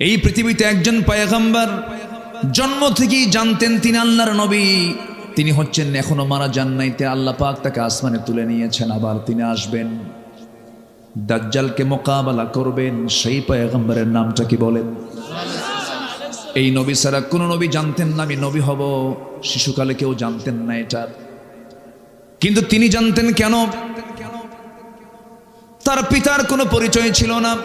এই পৃথিবীতে একজন পায়গাম্বার জন্ম থেকেই জানতেন তিনি আল্লাহর নবী। তিনি হচ্ছেন এখনও মারা যান নাইতে আল্লাহ পাক তাকে আসমানে তুলে নিয়েছেন, আবার তিনি আসবেন। দাজ্জালকে মোকাবেলা করবেন, সেই পায়গাম্বারের নামটা কি বলেন? এই নবী ছাড়া কোনো নবী জানতেন না আমি নবী হব, শিশুকালে কেউ জানতেন না এটা। কিন্তু তিনি জানতেন কেন? তার পিতার কোনো পরিচয় ছিল না।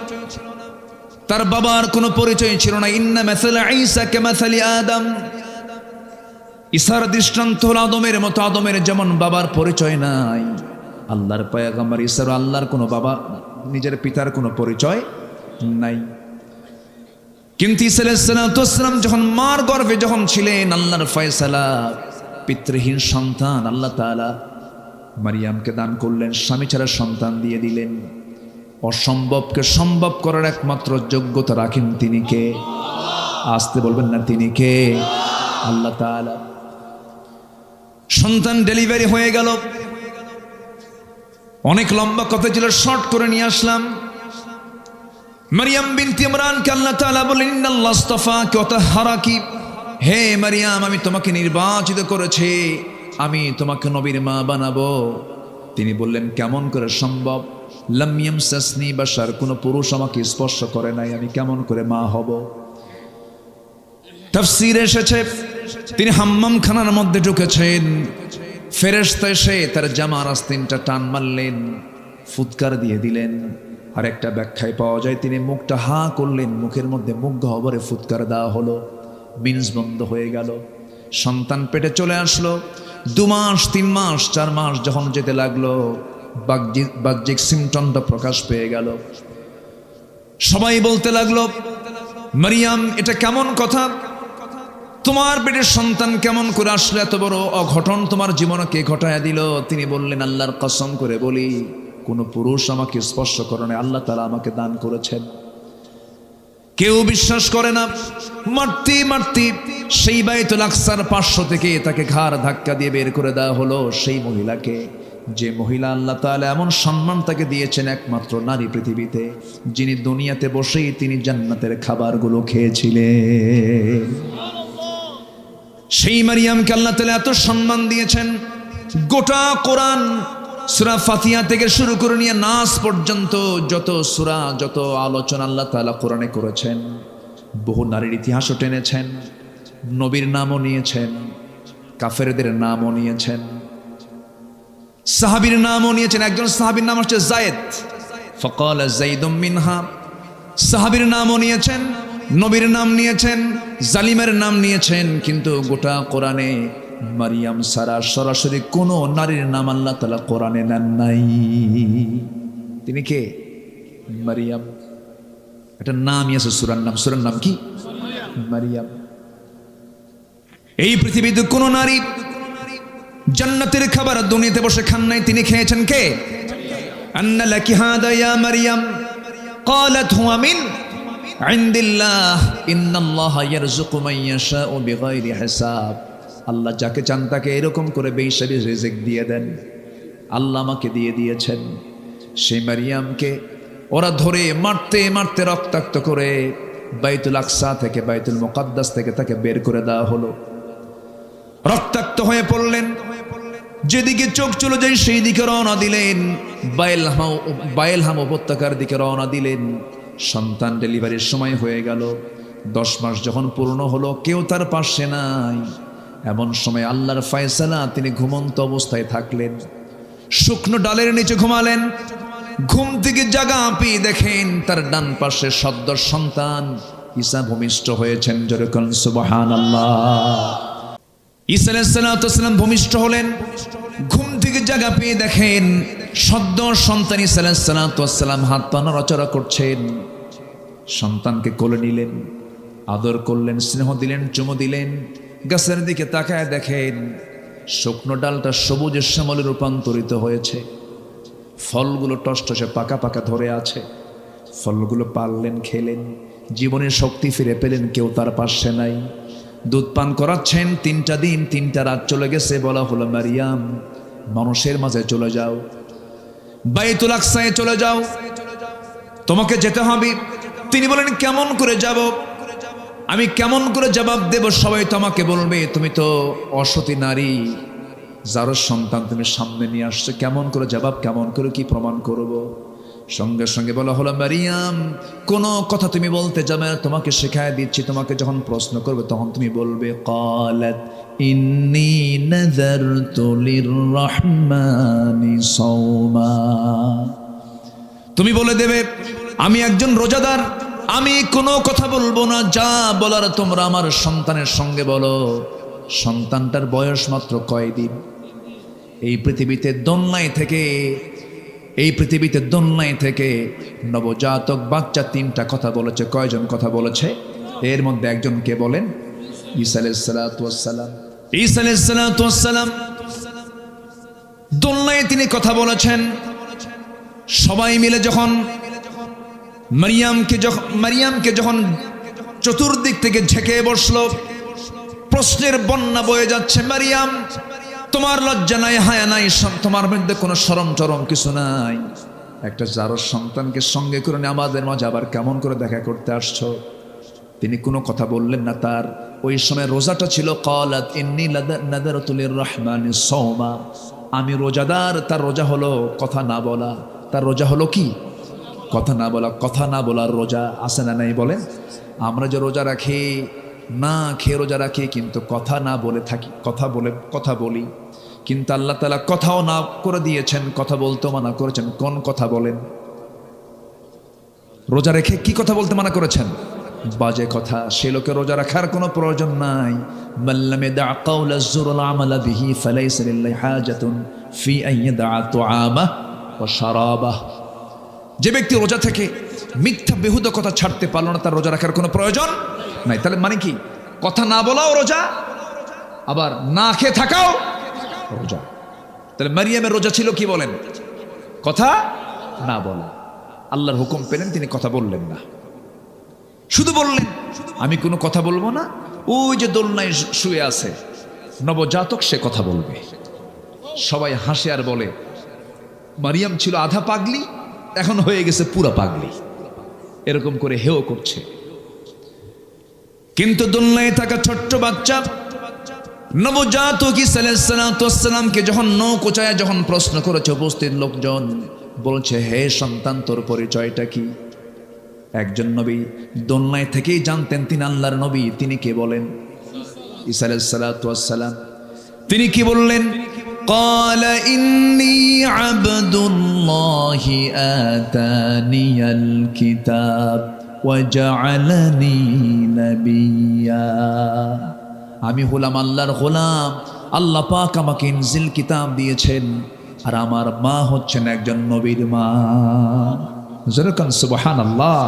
তার বাবার কোনো পরিচয় ছিল না। ইন্না মেসালা ঈসা কে মেসালি আদম। ঈসার দৃষ্টান্ত আদমের মতো। আদমের যেমন বাবার পরিচয় নাই। আল্লাহর পায়াগাম্বার, ঈসার আল্লাহর কোনো বাবা, নিজের পিতার কোনো পরিচয় নাই। কিন্তু ইসালাম যখন মার গর্ভে যখন ছিলেন, আল্লাহর ফয়সালা, পিতৃহীন সন্তান, আল্লাহ তাআলা মারিয়ামকে দান করলেন, স্বামী ছাড়া সন্তান দিয়ে দিলেন। অসম্ভবকে সম্ভব করার একমাত্র যোগ্যতা রাখেন তিনি কে? আসতে বলবেন না, তিনি কে? আল্লাহ তাআলা। সন্তান ডেলিভারি হয়ে গেল। অনেক লম্বা কথা ছিল, শর্ট করে নিয়ে আসলাম। মারিয়াম বিনতি ইমরানকে আল্লাহ তাআলা বলেন ইন্নাল্লাহ আস্তাফাকে ওয়া তাহহারাকি। হে মারিয়াম, আমি তোমাকে নির্বাচিত করেছি। আমি তোমাকে নবীর মা বানাবো। তিনি বললেন, কেমন করে সম্ভব? লামিয়াম সাসনি বাসার কোনো পুরুষ আমাকে স্পর্শ করে নাই, আমি কেমন করে মা হব? তাফসীর এসেছে, তিনি হাম্মাম খানার মধ্যে ঢুকেছেন, ফেরেশতা এসে তার জামার আস্তিনটা টান মারলেন, ফুৎকার দিয়ে দিলেন। আর একটা ব্যাখ্যায় পাওয়া যায়, তিনি মুখটা হা করলেন, মুখের মধ্যে মুখ গহবরে ফুৎকার দেওয়া হলো, মিন্স বন্ধ হয়ে গেল। সন্তান পেটে চলে আসলো, দু মাস, তিন মাস, চার মাস যখন যেতে লাগল বাহ্যিক সিমটমটা প্রকাশ পেয়ে গেল। সবাই বলতে লাগল, মারিয়াম, এটা কেমন কথা? তোমার পেটের সন্তান কেমন করে আসলো এত বড় অঘটন? তোমার জীবনে কে ঘটায় দিল? তিনি বললেন, আল্লাহর কসম করে বলি, কোনো পুরুষ আমাকে স্পর্শ করে আল্লাহ তালা আমাকে দান করেছেন। কেউ বিশ্বাস করে না। মারতি মারতি সেই বাইতুল আকসার পাঁচশো থেকে তাকে ঘাড় ধাক্কা দিয়ে বের করে দেওয়া হলো সেই মহিলাকে। যে মহিলা আল্লাহ তাআলা এমন সম্মান তাকে দিয়েছেন একমাত্র নারী পৃথিবীতে, যিনি দুনিয়াতে বসেই তিনি জান্নাতের খাবারগুলো খেয়েছিলেন। সেই মারিয়ামকে আল্লাহ তাআলা এত সম্মান দিয়েছেন, গোটা কোরআন সুরা ফাতিয়া থেকে শুরু করে নিয়ে নাস পর্যন্ত যত সুরা, যত আলোচনা আল্লাহ তাআলা কোরআনে করেছেন, বহু নারীর ইতিহাসও টেনেছেন, নবীর নামও নিয়েছেন, কাফেরদের নামও নিয়েছেন। সাহাবীর নামও নিয়েছেন। একজন সাহাবীর নাম হচ্ছে জায়েদ। ফকাল মিনহা। সাহাবীর নামও নিয়েছেন, নবীর নাম নিয়েছেন, জালিমের নাম নিয়েছেন, কিন্তু গোটা কোরআনে মারিয়াম সারা সরাসরি কোনো নারীর নাম আল্লাহ তালা কোরআনে নেন নাই। তিনি কে? মারিয়াম। একটা নামই আছে সুরার নাম। সুরার নাম কি? মারিয়াম। এই পৃথিবীতে কোনো নারী জান্নাতের খাবার দুনিয়াতে বসে খান নাই তিনি খেয়েছেন কে আন্না লাকি হাদা ইয়া মারিয়াম قالت هو من عند الله ان الله يرزق من يشاء بغير حساب আল্লাহ যাকে চান তাকে এরকম করে বেইসাবি রিজিক দিয়ে দেন আল্লাহ আমাকে দিয়ে দিয়েছেন সেই মারিয়ামকে ওরা ধরে মারতে মারতে রক্তাক্ত করে বাইতুল আকসা থেকে বাইতুল মুকাদ্দাস থেকে তাকে বের করে দেওয়া হলো রক্তাক্ত হয়ে পড়লেন যেদিকে চোখ চলে যায় সেই দিকে রওনা দিলেন। বাইলহাম বাইলহাম উপত্যকার দিকে রওনা দিলেন। সন্তান ডেলিভারির সময় হয়ে গেল। দশ মাস যখন পূর্ণ হলো, কেউ তার পাশে নাই। এমন সময় আল্লাহর ফয়সালা, তিনি ঘুমন্ত অবস্থায় থাকলেন। শুকনো ডালের নিচে ঘুমালেন। ঘুম থেকে জাগা আপি দেখেন, তার ডান পাশে সদ্য সন্তান। ঈসা ভূমিষ্ঠ হয়েছেন যেরকম সুবহান আল্লাহ ঈসা আলাইসালাম ভূমিষ্ঠ হলেন। ঘুম থেকে জাগা পেয়ে দেখেন সদ্য সন্তান ঈসা আলাইসালাম হাত পা নড়াচড়া করছেন। সন্তানকে কোলে নিলেন, আদর করলেন, স্নেহ দিলেন, চুমো দিলেন, গাছের দিকে তাকায় দেখেন শুকনো ডালটা সবুজের শ্যামলে রূপান্তরিত হয়েছে। ফলগুলো টসটসে পাকা পাকা ধরে আছে। ফলগুলো পারলেন খেলেন, জীবনের শক্তি ফিরে পেলেন, কেউ তার পাশে নাই। দুধ পান করাচ্ছেন, তিনটা দিন, তিনটা রাত চলে গেছে, বলা হলো, মারিয়াম, মানুষের মাঝে চলে যাও। বাইতুল আকসায় চলে যাও। তোমাকে যেতে হবে। তিনি বলেন, কেমন করে যাব? আমি কেমন করে জবাব দেব, সবাই তো আমাকে বলবে, তুমি তো অসতী নারী। যারও সন্তান তুমি সামনে নিয়ে আসছো, কেমন করে জবাব, কেমন করে কি প্রমাণ করব? সঙ্গে সঙ্গে বলা হলো, মারিয়াম, কোনো কথা তুমি বলতে যাবে তোমাকে শেখায় দিচ্ছি। তোমাকে যখন প্রশ্ন করবে, তখন তুমি বলবে, কলাত ইন্নি নজর তুলির রহমানি সৌমা তুমি বলে দেবে, আমি একজন রোজাদার। আমি কোনো কথা বলব না। যা বলার তোমরা আমার সন্তানের সঙ্গে বলো। সন্তানটার বয়স মাত্র কয়দিন? এই পৃথিবীতে দন্যায় থেকে এই পৃথিবীতে দোলনায় থেকে নবজাতক বাচ্চা তিনটা কথা বলেছে, কয়জন কথা বলেছে? এর মধ্যে একজন কে বলেন? ঈসা আলাইসালাম ঈসা আলাইসালাম তিনি কথা বলেছেন। সবাই মিলে যখন মারিয়ামকে যখন মারিয়ামকে যখন চতুর্দিক থেকে ঝেঁকে বসল, প্রশ্নের বন্যা বয়ে যাচ্ছে, মারিয়াম তোমার লজ্জা নাই, হায়া নাই তোমার মধ্যে কোনো সরম চরম কিছু নাই। একটা যারো সন্তানকে সঙ্গে করে আমাদের মাঝে আবার কেমন করে দেখা করতে আসছো? তিনি কোনো কথা বললেন না তার। ওই সময় রোজাটা ছিল, কলাত ইন্নি নাদারতুলির রহমান সৌমা আমি রোজাদার, তার রোজা হলো কথা না বলা। তার রোজা হলো কি? কথা না বলা, কথা না বলার রোজা আসে না নাই বলেন? আমরা যে রোজা রাখি না খেয়ে রোজা রাখি কিন্তু কথা না বলে থাকি, কথা বলে, কথা বলি। কিন্তু আল্লাহ তালা কথাও না করে দিয়েছেন, কথা বলতে মানা করেছেন। কোন কথা বলেন? রোজা রেখে কি কথা বলতে মানা করেছেন? বাজে কথা। সে লোকে রোজা রাখার কোনো প্রয়োজন নাই। মাল্লামে বিহি যে ব্যক্তি রোজা থেকে মিথ্যা, বেহুদ কথা ছাড়তে পারল না, তার রোজা রাখার কোনো প্রয়োজন নাই, তাহলে মানে কি? কথা না বলাও রোজা, আবার না খেয়ে থাকাও রোজা। তাহলে মারিয়ামের রোজা ছিল কি বলেন? কথা না বলা। আল্লাহর হুকুম পেলেন, তিনি কথা বললেন না। শুধু বললেন, আমি কোনো কথা বলব না, ওই যে দোলনায় শুয়ে আছে, নবজাতক সে কথা বলবে। সবাই হাসে আর বলে, মারিয়াম ছিল আধা পাগলি, এখন হয়ে গেছে পুরা পাগলি। এরকম করে হেও করছে। কিন্তু দোলনায় থাকা ছোট্ট বাচ্চা নবজাতক সালামকে যখন নৌকোচায় যখন প্রশ্ন করেছে উপস্থিত লোকজন বলছে হে সন্তান তোর পরিচয়টা কি একজন নবী দোলনায় থেকেই জানতেন তিনি আল্লাহর নবী তিনি কে বলেন ঈসা সালাম তিনি কি বললেন قال إني عبد الله آتاني الكتاب ওয়াজআলানি নাবিয়া আমি হলাম আল্লাহর গোলাম। আল্লাহ পাক আমাকে ইনজিল কিতাব দিয়েছেন। আর আমার মা হচ্ছেন একজন নবীর মা। যেরকম সুবহান আল্লাহ